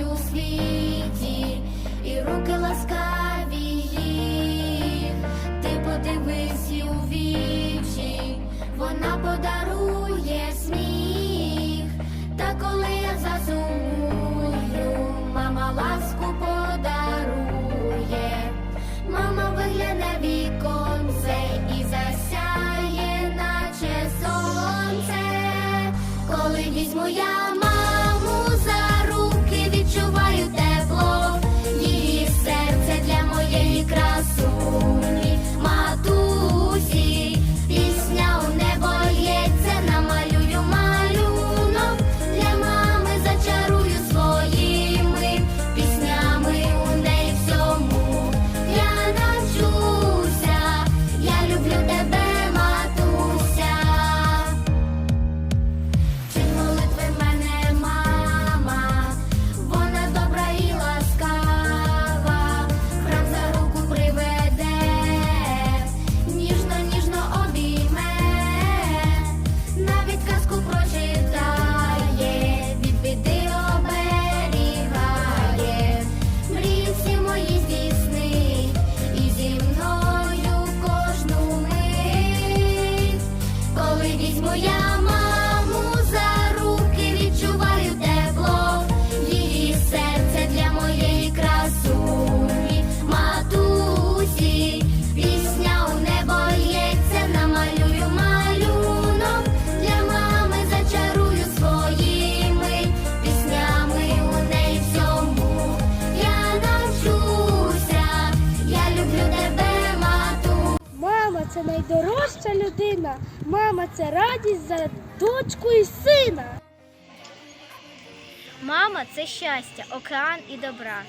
світі, і руки ласкаві. Ти подивись у вічі, вона подарує сміх. Та коли я засумую, мама ласку подарує. Мама вигляне віконце і засяє, наче сонце. Коли візьму я маму це найдорожча людина. Мама це радість за дочку і сина. Мама це щастя, океан і добра.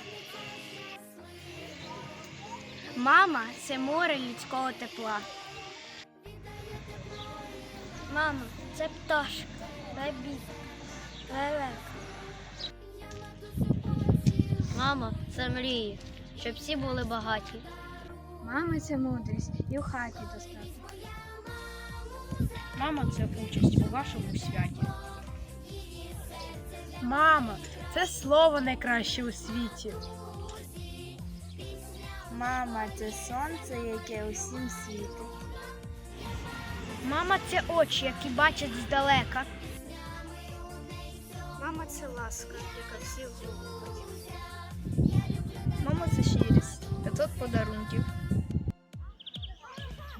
Мама це море людського тепла. Мама це пташка, бабі, лелека. Мама це мрії, щоб всі були багаті. Мама це мудрість і в хаті достатньо. Мама це участь у вашому святі. Мама це слово найкраще у світі. Мама це сонце, яке усім світить. Мама це очі, які бачать здалека. Мама це ласка, яка всіх любить. Мама це щирість, 500 подарунків.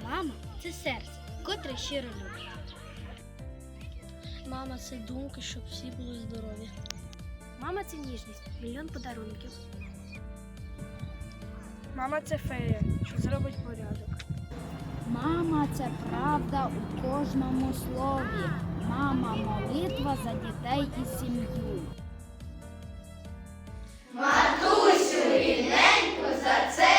Мама це серце, котре щиро любить. Мама це думки, щоб всі були здорові. Мама це ніжність, мільйон подарунків. Мама це фея, що зробить порядок. Мама це правда у кожному слові. Мама молитва за дітей і сім'ю. Мама. that's it.